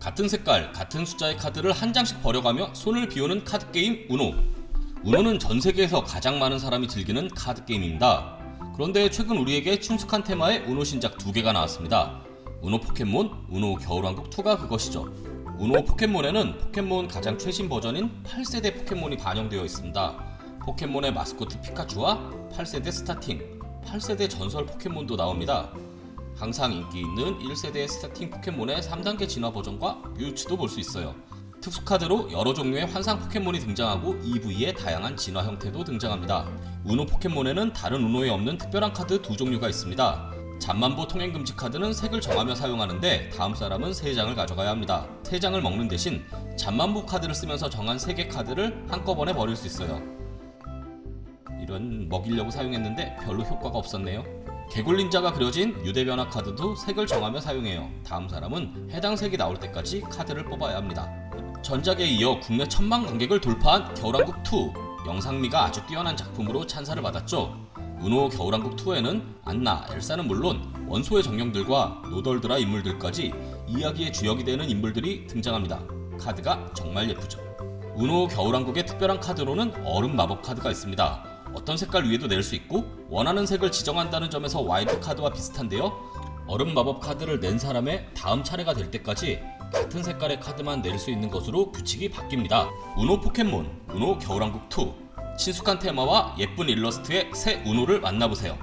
같은 색깔, 같은 숫자의 카드를 한 장씩 버려가며 손을 비우는 카드 게임 우노. 우노는 전 세계에서 가장 많은 사람이 즐기는 카드 게임입니다. 그런데 최근 우리에게 친숙한 테마의 우노 신작 두 개가 나왔습니다. 우노 포켓몬, 우노 겨울왕국 2가 그것이죠. 우노 포켓몬에는 포켓몬 가장 최신 버전인 8세대 포켓몬이 반영되어 있습니다. 포켓몬의 마스코트 피카츄와 8세대 스타팅, 8세대 전설 포켓몬도 나옵니다. 항상 인기 있는 1세대 스타팅 포켓몬의 3단계 진화 버전과 뮤츠도 볼 수 있어요. 특수 카드로 여러 종류의 환상 포켓몬이 등장하고 EV의 다양한 진화 형태도 등장합니다. 우노 포켓몬에는 다른 우노에 없는 특별한 카드 두 종류가 있습니다. 잠만보 통행 금지 카드는 색을 정하며 사용하는데 다음 사람은 3장을 가져가야 합니다. 3장을 먹는 대신 잠만보 카드를 쓰면서 정한 3개 카드를 한꺼번에 버릴 수 있어요. 이런 먹이려고 사용했는데 별로 효과가 없었네요. 개굴린자가 그려진 유대변화 카드도 색을 정하며 사용해요. 다음 사람은 해당 색이 나올 때까지 카드를 뽑아야 합니다. 전작에 이어 국내 천만 관객을 돌파한 겨울왕국 2 영상미가 아주 뛰어난 작품으로 찬사를 받았죠. 은호 겨울왕국 2에는 안나, 엘사는 물론 원소의 정령들과 노덜드라 인물들까지 이야기의 주역이 되는 인물들이 등장합니다. 카드가 정말 예쁘죠. 은호 겨울왕국의 특별한 카드로는 얼음 마법 카드가 있습니다. 어떤 색깔 위에도 낼 수 있고 원하는 색을 지정한다는 점에서 와일드 카드와 비슷한데요. 얼음 마법 카드를 낸 사람의 다음 차례가 될 때까지 같은 색깔의 카드만 낼 수 있는 것으로 규칙이 바뀝니다. 우노 포켓몬, 우노 겨울왕국 2. 친숙한 테마와 예쁜 일러스트의 새 우노를 만나보세요.